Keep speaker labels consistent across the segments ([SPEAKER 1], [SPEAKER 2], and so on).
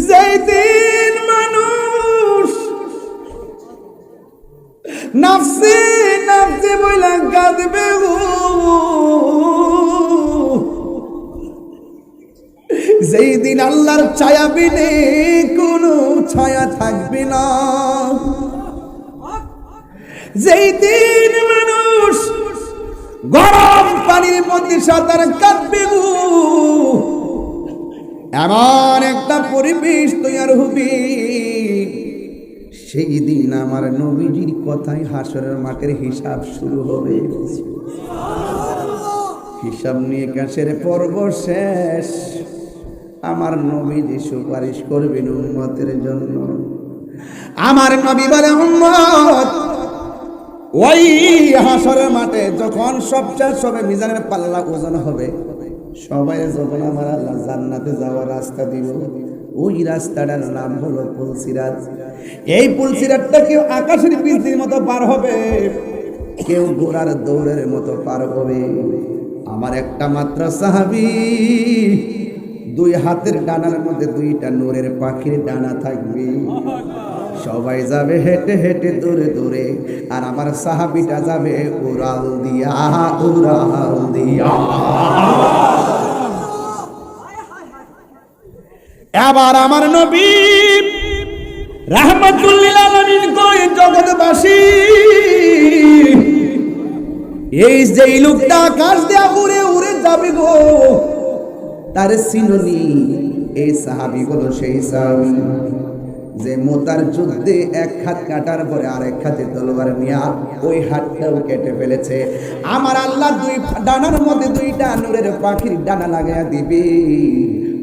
[SPEAKER 1] যেই দিন মানুষ নাফসি নাফসি বইলা কাঁদবে যেই দিন আল্লাহর ছায়া বিনে কোনো ছায়া থাকবে না। যেই দিন মানুষ গরম পানির মধ্যে সাঁতার কাটবে গো এমন একটা পরিবেশ তৈয়ার হবে। সেই দিন আমার নবীজির কথাই হাসরের মাঠের হিসাব শুরু হবে। হিসাব নিয়ে কাছের পর্ব শেষ। আমার নবীজি সুপারিশ করবেন উন্মতের জন্য। আমার নবী বলে, উম্মত, ওই হাসরের মাঠে যখন সব শেষ হবে মিজানের পাল্লা ওজন হবে সবাই যখন আমার আল্লাহ জান্নাতে যাওয়ার রাস্তা দিব ওই রাস্তাটার নাম হলো পুলসিরাত। এই পুলসিরাতটা কেউ আকাশের বৃষ্টির মতো পার হবে, কেউ ঘোড়ার দৌড়ের মতো পার হবে। আমার একটা মাত্র সাহাবি, দুই হাতের ডানার মধ্যে দুইটা নোরের পাখির ডানা থাকবে। সবাই যাবে হেঁটে হেঁটে দূরে দূরে, আর আমার সাহাবিটা যাবে উড়াল দিয়া উড়াল দিয়া। এবার আমার নবী এই যে আকাশ উড়ে উড়ে যাবে গো এই সেই যে মোতার যুদ্ধে এক হাত কাটার পরে আরেক হাতে তলোয়ার নিয়া ওই হাতটাও কেটে ফেলেছে। আমার আল্লাহ দুই ডানার মধ্যে দুইটা নূরের পাখির ডানা লাগাইয়া দিবে।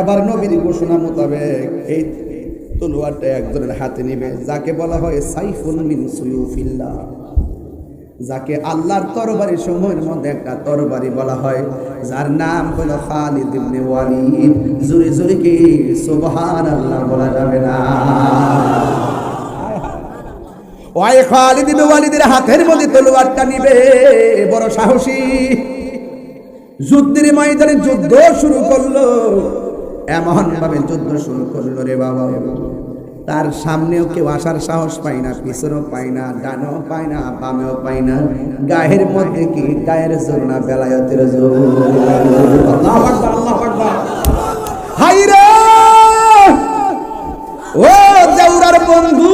[SPEAKER 1] এবার নবীর ঘোষণা মোতাবেক এই তলোয়ারটা একজনের হাতে নিবে, যাকে বলা হয় সাইফুল মিন সুয়ুফিল্লাহ। যাকে আল্লাহর তরবারি সময়ের মধ্যে একটা তরবারি বলা হয়, যার নাম হলো খালিদ ইবনে ওয়ালিদ। জুরি জুরি কি? সুবহানাল্লাহ বলা যাবে না। ওই খালিদ ইবনে ওয়ালিদের হাতের মধ্যে তলোয়ারটা নিবে, বড় সাহসী। যুদ্ধের ময়দানে যুদ্ধ শুরু করল। এমন ভাবে যুদ্ধ শুরু করল রে বাবা। তার সামনেও কেউ আসার সাহস পায় না, পিছনেও পায় না, ডানেও পায় না, বামেও পায় না। গায়ের মধ্যে কি? গায়ের জোর না বেলায়তের জোর! ও দেউরার বন্ধু!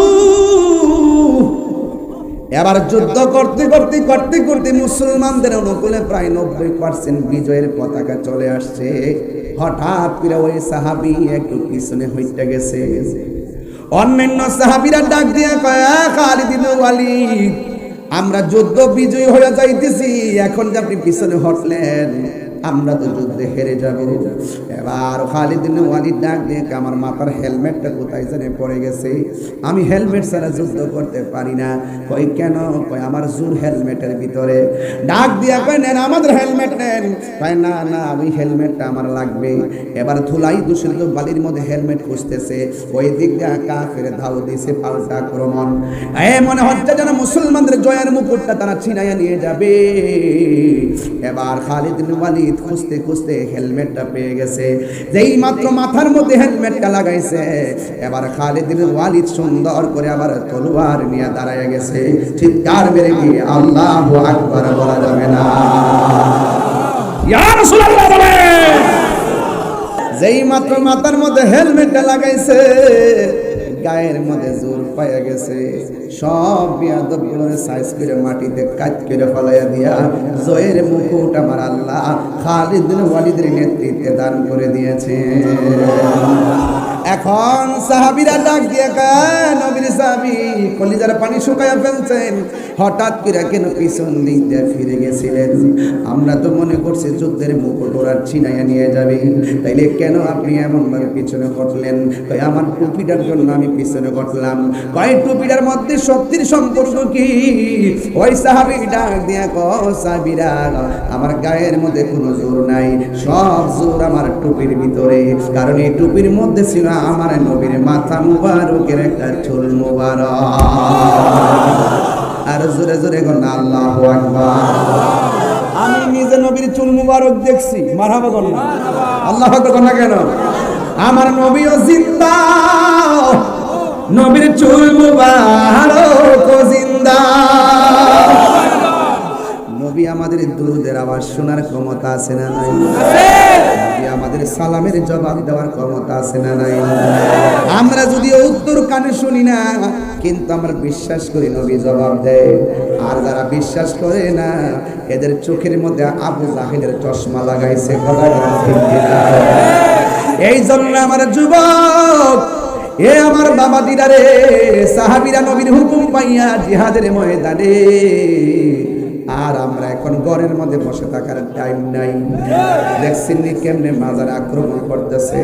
[SPEAKER 1] এবার যুদ্ধ করতে করতে করতে করতে মুসলমানদের অনুকূলে প্রায় নব্বই পার্সেন্ট বিজয়ের পতাকা চলে আসছে। হঠাৎ করে ওই সাহাবি একটু পিছনে হইতে গেছে। অন্যান্য সাহাবিরা ডাক দিয়া কয়া "আ, খালিদ ইবনে ওয়ালিদ আমরা যুদ্ধ বিজয়ী হয়ে যাইতেছি এখন যে আপনি পিছনে হটলেন। আমরা তো যুদ্ধে হেরে যাব। এবার খালিদ ওয়ালিদ ডাক দিয়ে আমার মাথার হেলমেটটা কোথায় জানে পড়ে গেছে। আমি হেলমেট ছাড়া যুদ্ধ করতে পারি না। কই কেন? কই আমার জোর হেলমেটের ভিতরে। ডাক দিয়া কয়, নেন, আমাদের হেলমেট নেন। কয়, না না আমি হেলমেটটা আমার লাগবে। এবার ধুলাই দূষিত বালির মধ্যে হেলমেট খুঁজতেছে। ওই দিক দিয়ে কাফের ধাও দিছে পাল্টা আক্রমণ। এ, মনে হচ্ছে যেন মুসলমানদের জয়ের মুকুটটা তারা ছিনাইয়া নিয়ে যাবে। এবার খালিদ ওয়ালিদ খুঁজতে খুঁজতে হেলমেটটা পেয়ে গেছে। যেই মাত্র মাথার মধ্যে হেলমেটটা লাগাইছে, এবার খালিদ ওয়ালিদ সুন্দর করে আবার তলোয়ার নিয়ে দাঁড়ায় গেছে। চিৎকার মেরে গিয়ে আল্লাহু আকবার বলা যাবে না। যেই মাত্র মাথার মধ্যে হেলমেটটা লাগাইছে গায়ের মধ্যে জোর পাইয়া গেছে। সব বিয়াদবগুলোর সাইজ করে মাটিতে কাজ করে ফলাইয়া দিয়া জয়ের মুকুট আমার আল্লাহ খালিদ ওয়ালিদের নেতৃত্বে দান করে দিয়েছে এখন সাহাবিরা ডাক দিয়ে নবীর সাহাবি, কলিজার পানি শুকাইয়া ফেলছেন। হঠাৎ করে কেন পিছন দিক দিয়ে ফিরে গেছিলেন? আমরা তো মনে করছি যুদ্ধের মুকুট ওরা ছিনাইয়া নিয়ে যাবে। তাইলে কেন আপনি এমন ভাবে পিছনে ঘটলেন? কয়, আমার টুপিটার জন্য আমি পিছনে ঘটলাম। কয়, টুপিটার মধ্যে শক্তির সম্পর্ক কি? ওই সাহাবি ডাক দিয়া ক সাহাবিরা, আমার গায়ের মধ্যে কোনো জোর নাই। সব জোর আমার টুপির ভিতরে। কারণ এই টুপির মধ্যে ছিল আমার নবীর মাথা মুবারকের একটা চুল মুবারক। আর জোরে জোরে গণ আল্লাহ আমি নিজে নবীর চুল মুবারক দেখছি, মারহাবা গণ আল্লাহ গণ কেন? আমার নবীও জিন্দা, নবীর চুল মুবারক জিন্দা। নবী আমাদের দুরুদের আওয়াজ শোনার ক্ষমতা আছে না নাই? নবী আমাদের সালামের জবাব দেওয়ার ক্ষমতা আছে না নাই? আমরা যদি উত্তর কানে শুনি না, কিন্তু আমরা বিশ্বাস করি নবী জবাব দেয়। আর যারা বিশ্বাস করে না, এদের চোখের মধ্যে আবু জাহিদের চশমা লাগাইছে? এই জন্য আমার যুবক, এ আমার বাবা দিদারে, সাহাবিরা নবীর হুকুম পাইয়া জিহাদের ময়দানে আর আমরা এখন ঘরের মধ্যে বসে থাকার টাইম নাই। দেখছেন কেমনে মাজার আক্রমণ করতেছে।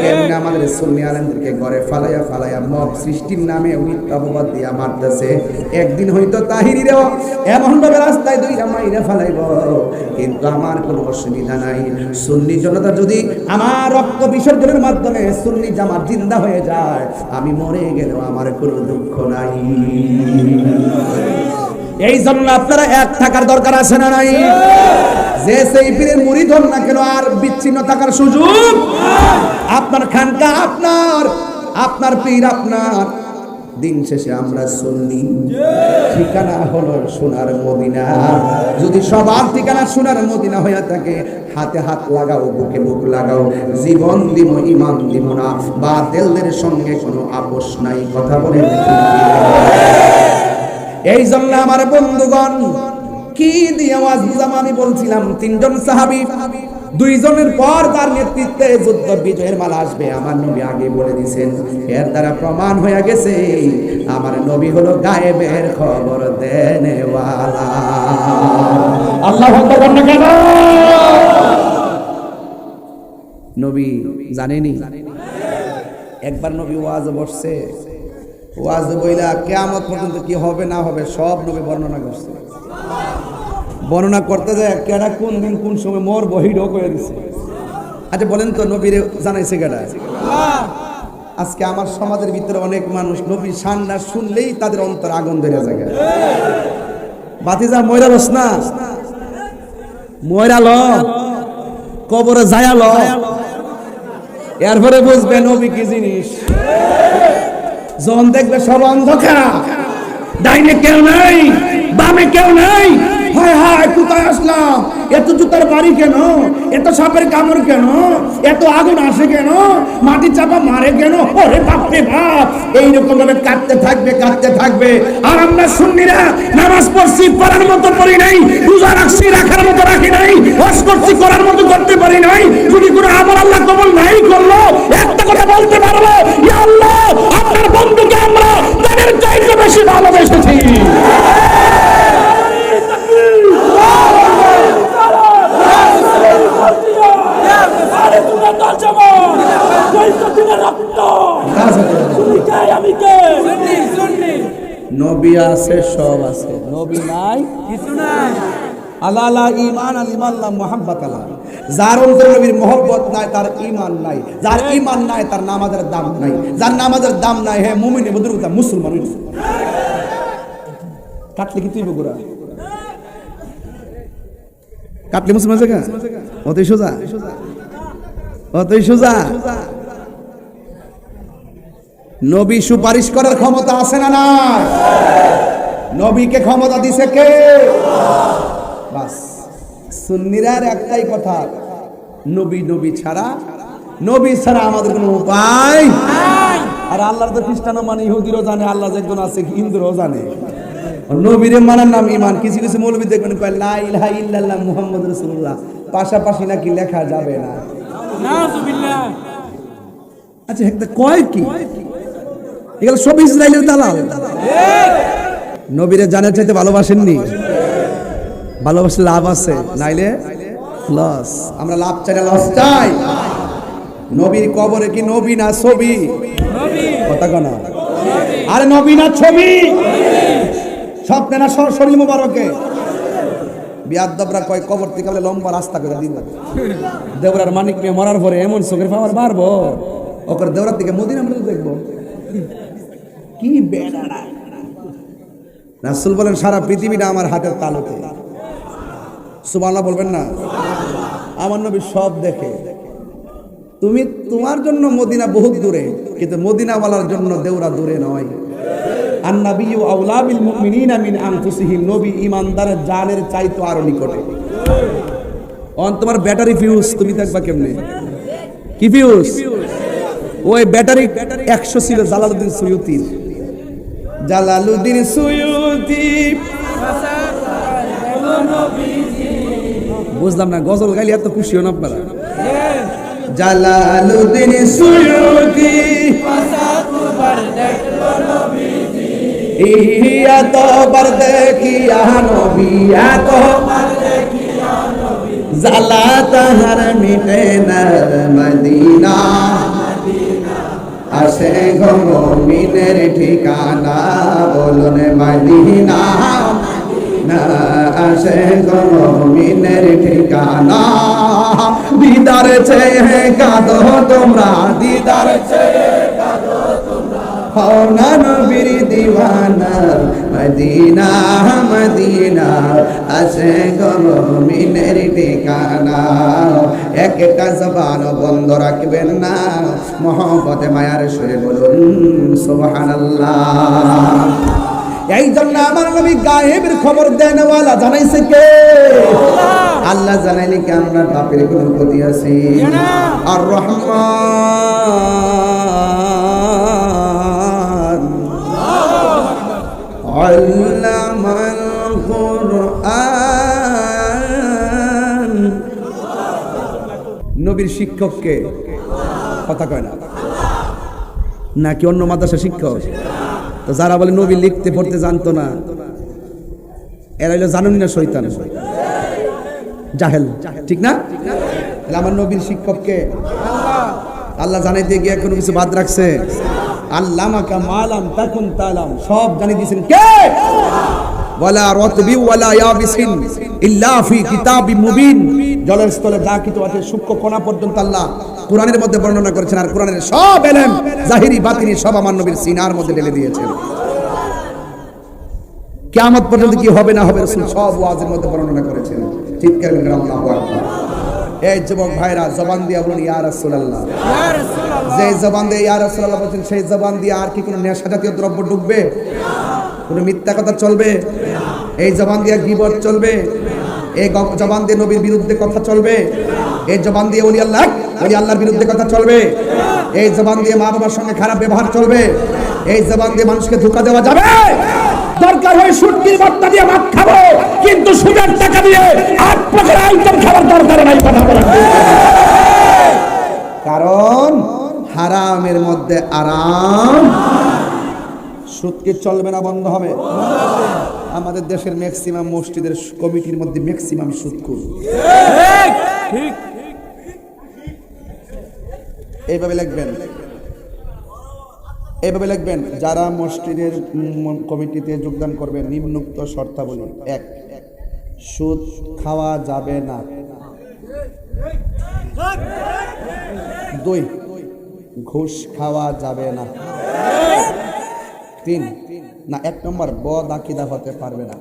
[SPEAKER 1] কেমনে আমাদের সুন্নি আলেমদেরকে ঘরে ফালাইয়া ফালাইয়া মব সৃষ্টির নামে মিথ্যা দিয়া মারতেছে। একদিন হয়তো তাহিরিরেও এমন ভাবে রাস্তায় দুই মাইরা ফালাইব। কিন্তু আমার কোনো অসুবিধা নাই। সুন্নি জনতা যদি আমার রক্ত বিসর্জনের মাধ্যমে সুন্নি জামাত জিন্দা হয়ে যায়, আমি মরে গেলেও আমার কোনো দুঃখ নাই। এই জন্য আপনারা এক থাকার দরকার আছে না নাই? যে সেই পীরের মুড়ি হন না কেন, আর বিচ্ছিন্ন থাকার সুযোগ? আপনার খানকা আপনার আপনার পীর আপনার। দিন শেষে আমরা শুননি ঠিকানা হলো সোনার মদিনা। যদি সবার ঠিকানা সোনার মদিনা হয়ে থাকে, হাতে হাত লাগাও, বুকে বুক লাগাও, জীবন দিব, ইমান দিব না। বা তেলদের সঙ্গে কোনো আপোষ নাই, কথা বলে এই জন্য আমার বন্ধুগণ কি দিয়ে আওয়াজ বুঝাম আমি বলছিলাম তিনজন সাহাবি দুইজনের পর তার নেতৃত্বে যুদ্ধ বিজয়ের মালা আসবে। আমার নবী আগে বলে দিছেন এর দ্বারা প্রমাণ হয়ে গেছে আমার নবী হলো গায়েবের খবর দেনেওয়ালা। আল্লাহ কেন? নবী জানেনি? একবার নবী ওয়াজ বসছে ওয়াজ বইলা কেয়ামত পর্যন্ত কি হবে, না হবে, সব নবী বর্ণনা করছে। বর্ণনা করতে যায় কেডা কোন দিন কোন সময় মোর বহি ঢোক দিছে আচ্ছা বলেন তো, নবীর জানাইছে কেডা? আজকে আমার সমাজের ভিতরে অনেক মানুষ নবীর সান্না শুনলেই তাদের অন্তর আগুন ধরে যায়। বাতিজা, ময়রা রস না? ময়রা ল। কবরে যায়া ল। এরপরে বুঝবে নবী কি জিনিস? যখন দেখবে সব অন্ধকার, ডাইনে কেউ নাই, বামে কেউ নাই, হায় হায়, কোথায় আসলাম? এত জুতার বাড়ি কেন? এত সাপের কামড় কেন? এত আগুন আসে কেন? মাটি চাপা মারে কেন? ওরে বাপরে বাপ! এইরকম ভাবে কাটতে থাকবে কাটতে থাকবে। আর আমরা শুনিরা নামাজ পড়ছি, পড়ার মতো পড়ি নাই, রোজা রাখছি, রাখার মতো রাখি নাই, হজ করছি, করার মতো করতে পারি নাই। যদি আছে, সব আছে। নবী নাই,
[SPEAKER 2] কিছু নাই।
[SPEAKER 1] আল্লাহ ইমান আল ইমান আল্লাহ মোহাব্বত আল্লাহ। যার অন্তর নবীর মোহব্বত নাই, তার ইমান নাই। যার ইমান নাই, তার নামাজের দাম নাই। যার নামাজের দাম নাই হ্যাঁ মুমিনে বদরুতা মুসলমান কাটলে কি তুই বগুড়া কাটলে মুসলমান জায়গা অতই সোজা? অতই সোজা? নবী সুপারিশ করার ক্ষমতা আছে না না নবীকে ক্ষমতা দিছে কে? বাস সুন্নিরার একটাই কথা নবী নবী ছাড়া নবী ছাড়া আমাদের কোনো উপায় আর আল্লাহর তো খ্রিস্টানও মানে ইহুদিরও জানে আল্লাহ একজন আছে হিন্দুরও জানে। নবীরে মানার নাম ইমান কিছু কিছু মৌলবী দেখবেন কয় লা ইলাহা ইল্লাল্লাহ মুহাম্মদ রাসূলুল্লাহ। পাশাপাশি নাকি লেখা যাবে না। আচ্ছা একটা কয় কি? এগুলো সব ইসরায়েলের দালাল। নবীরে জানের চাইতে ভালোবাসেননি। ভালোবাসলে লাভ আছে, নাইলে লস আমরা লাভ চাই না লস চাই। নবীর কবরে কি নবী না ছবি? কথা কনা আরে নবী না ছবি? স্বপ্নে না সর- শরীর মুবারকে। বিয়াদবরা কয়, কবর থেকে বলে লম্বা রাস্তা করে দিন দেবরার মানিক মেয়ে মরার পরে এমন চোখের পাওয়ার মারবো ওপর দেবরার দিকে মদিনা আমরা দেখব। কি রাসুল বলেন, সারা পৃথিবীটা আমার হাতের তালুতে। সুবহানাল্লাহ বলবেন না? আমার নবী সব দেখে। তুমি তোমার জন্য মদিনা বহুত দূরে, কিন্তু মদিনাওয়ালার জন্য দেওরা দূরে নয়। আন্নাবিয়ু আউলা বিল মুমিনিনা মিন আনফুসিহিম, নবী জানের চাইতো আরও নিকটে। অন, তোমার ব্যাটারি ফিউজ তুমি দেখবা কেমনে? কি ফিউজ ওই ব্যাটারি একশো ছিল জালালউদ্দিন সুয়ুতি বুঝলাম না, গজল গাইলে এত খুশি হন আপনারা। জালালুদ্দিন সুয়ুতি তো জালা তাহার মিটে না মদিনা। আসে গমিনের ঠিকানা বলুন মদিনা। আছে গমিনের ঠিকানা। দিদার চেয়ে কাঁদো তোমরা দিদার চেয়ে হওনা নবীর দিওয়ানা মদিনা মদিনা আসে গমিনের ঠিকানা। একটা জবান বন্ধ রাখবেন না মোহব্বতে মায়ার সুরে বলুন সুবহানাল্লাহ। এই জন্য আমার নবী গায়েবের খবর দেনওয়ালা জানাইছে কে? আল্লাহ জানাইলে কি আপনার বাপের কোনো ক্ষতি আছে? আর রহমান। علم القرآن নবীর শিক্ষককে কথা কয় না নাকি অন্য মাদ্রাসা শিক্ষক তো যারা বলে নবী লিখতে পড়তে জানতো না এরা হইলো জানুনি না শৈতান জাহেল ঠিক না তাহলে আমার নবীর শিক্ষককে আল্লাহ জানাইতে গিয়ে কোনো কিছু বাদ রাখছে আল্লামাকা মালাম তাকুন তালাম, সব জানিয়ে দিয়েছেন কে? ওয়ালা রতবি ওয়ালা ইয়াবিসিন ইল্লা ফি কিতাবি মুবিন। জলের স্থলে যা কিছু আছে, সূক্ষ্ম পর্যন্ত আল্লাহ কোরআনের মধ্যে বর্ণনা করেছেন আর কোরআনের সব এলেম জাহিরি বাতিনি সব আমার নবীর সিনার মধ্যে ঢেলে দিয়েছেন। কিয়ামত পর্যন্ত কি হবে না হবে সব ওয়াজের মধ্যে বর্ণনা করেছেন। চিৎকার করে আল্লাহু আকবার। এই যুবক ভাইরা জবান দিয়ে বলুন ইয়া রাসূলুল্লাহ। যে জবান দিয়ে ইয়া রাসূলুল্লাহ বলছেন সেই জবান দিয়ে আর কি কোনো নেশা জাতীয় দ্রব্য ঢুকবে? কোনো মিথ্যা কথা চলবে? এই জবান দিয়ে গিবত চলবে? এই জবান দিয়ে নবীর বিরুদ্ধে কথা চলবে? এই জবান দিয়ে ওলি আল্লাহ ওলি আল্লাহর বিরুদ্ধে কথা চলবে? এই জবান দিয়ে মা বাবার সঙ্গে খারাপ ব্যবহার চলবে? এই জবান দিয়ে মানুষকে ধোকা দেওয়া যাবে? দরকার হয় সুটকির ভর্তা দিয়ে ভাত খাব কিন্তু সুদের টাকা দিয়ে আট প্রকার আইটেম খাবার দরকার নাই কথা বলার কারণ হারামের মধ্যে আরাম সুদকে চলবে না বন্ধ হবে। আমাদের দেশের ম্যাক্সিমাম মসজিদের কমিটির মধ্যে ম্যাক্সিমাম সুদকুর
[SPEAKER 2] ঠিক।
[SPEAKER 1] এইভাবে লিখবেন। এইভাবে লিখবেন, যারা মসজিদের কমিটিতে যোগদান করবেন নিম্নুক্ত শর্তাবলী এক, সুদ খাওয়া যাবে না। দুই, ঘুষ খাওয়া যাবে না। তিন, না, এক নম্বর, বদ আকিদা হতে পারবে না।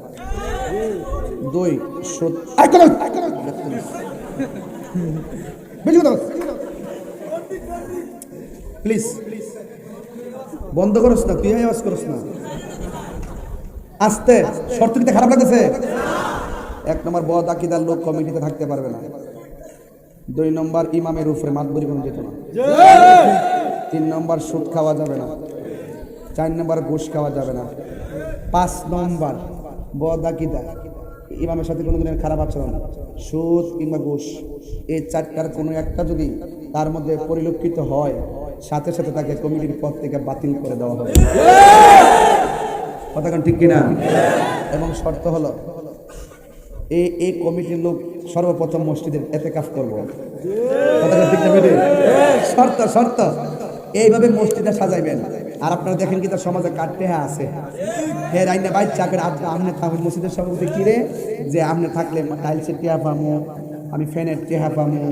[SPEAKER 1] দুই, সুদ। প্লিজ বন্ধ করস না, তুই আওয়াজ করস না। আস্তে শর্ত দিতে খারাপ লাগতেছে? এক নম্বর, বদ আকিদার লোক কমিটিতে থাকতে পারবে না। দুই নম্বর, ইমামের উপরে মাতবরি কোনো যেত না তিন নম্বর, সুদ খাওয়া যাবে না। চার নম্বর, ঘুষ খাওয়া যাবে না। পাঁচ নম্বর, বদ আকিদা। ইমামের সাথে কোনো দিনের খারাপ আচরণ সুদ কিংবা ঘুষ, এই চারটার কোনো একটা যদি তার মধ্যে পরিলক্ষিত হয় সাথে সাথে তাকে কমিটির পদ থেকে বাতিল করে দেওয়া হবে। কথা কোন ঠিক কিনা? এবং শর্ত হলো এই এই কমিটির লোক সর্বপ্রথম মসজিদের এতে কাজ করব শর্ত শর্ত। এইভাবে মসজিদটা সাজাইবেন। আর আপনারা দেখেন কি তার সমাজে কাটতে হ্যাঁ আছে। হে রাইনা বাইর চাকরি আপনি আপনি থাকুন মসজিদের সভাপতি কিরে যে আপনি থাকলে টাইলসের টেহা পামো, আমি ফ্যানের টেহা পামো।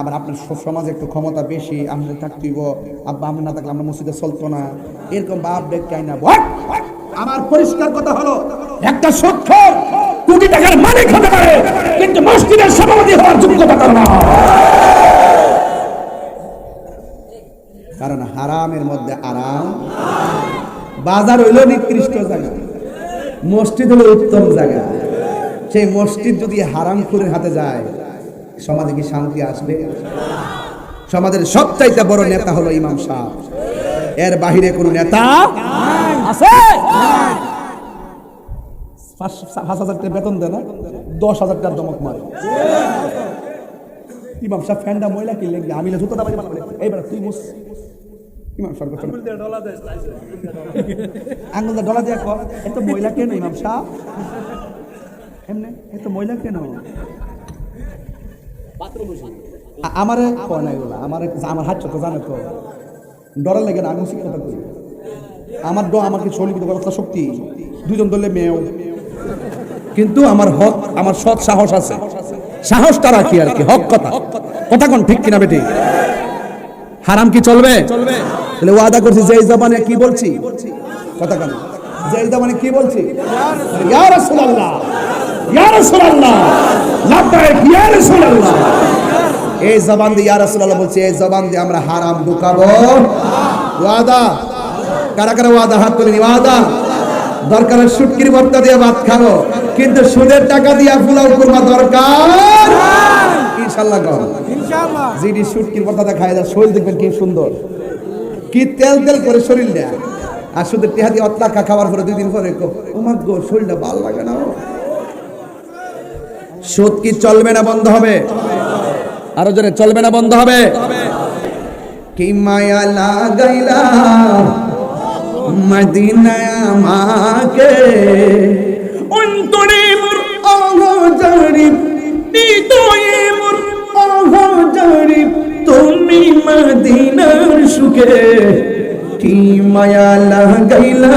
[SPEAKER 1] আবার আপনার সমাজে একটু ক্ষমতা বেশি আপনি থাকতেইব আব্বা আপনি না থাকলে আমরা মসজিদে চলতো না। এরকম বাপ বেগ চাই না আমার পরিষ্কার কথা হলো,
[SPEAKER 2] একটা সত্য, কোটি টাকার মালিক হতে পারে, কিন্তু মসজিদের সভাপতি হওয়ার যোগ্যতা তার না।
[SPEAKER 1] কারণ হারামের মধ্যে আরাম, বাজার হইল নিকৃষ্ট জায়গা, মসজিদ হলো উত্তম জায়গা। সেই মসজিদ যদি হারাম খুরের হাতে যায় সমাজে কি শান্তি আসবে? সমাজের সবচাইতে বড় নেতা হলো ইমাম সাহেব। এর বাহিরে কোনো নেতা
[SPEAKER 2] আছে?
[SPEAKER 1] পাঁচ হাজার টাকা বেতন দেয় না? দশ হাজার টাকার দমক মারে। ইমাম সাহেব ফ্যানটা ময়লা কিনলে আমি জুতো দাবাজি মারবে এইবার তুই মুস। ইমাম সাহেব আঙুল ডলা দিয়ে কর। এত ময়লা কেন ইমাম সাহেব? এমনি, এত ময়লা কেন? আমারে কয় আমার আমার হাত জানে তো। লাগে না, আমি করি? আমার আমাকে শরীর শক্তি? দুজন মেয়েও। কিন্তু আমার হক, আমার সৎ সাহস আছে। সাহসটা রাখি আর কি, হক কথা। কথা কোন ঠিক কিনা বেটি? হারাম কি চলবে? তাহলে ওয়াদা করছি, যে জবানে কি বলছি? কথা কেন? যে জবানে কি বলছি? ইয়া রাসূলুল্লাহ। ইয়া রাসূলুল্লাহ। লাব্বাইক ইয়া রাসূলুল্লাহ। এই জবান দিয়ে ইয়া রাসূলুল্লাহ বলছি এই জবান দিয়ে আমরা হারাম ঢুকাবো। ওয়াদা? কারা কারা ওয়াদা? হাত তুলে ওয়াদা? দরকার হয় ভর্তা দিয়ে ভাত খাব। কিন্তু সুদের টাকা দিয়ে ফুলাও করবা দরকার? ইনশাল্লাহ কর জিডি শুটকির ভর্তাটা খাই যা শরীর দেখবেন কি সুন্দর। কি তেল তেল করে শরীর দেয় আর শুধু টেহা দিয়ে খাওয়ার পরে দুই দিন পরে গো শরীরটা ভালো লাগে না। সুদ কি চলবে না বন্ধ হবে? আরও জোরে, চলবে না বন্ধ হবে? কি মায়া লাগাইলা মদিনায় আমাকে? অন্তরে মোর অহজারি হৃদয়ে মোর অহজারি তুমি মদিনার সুখে। কি মায়া লাগাইলা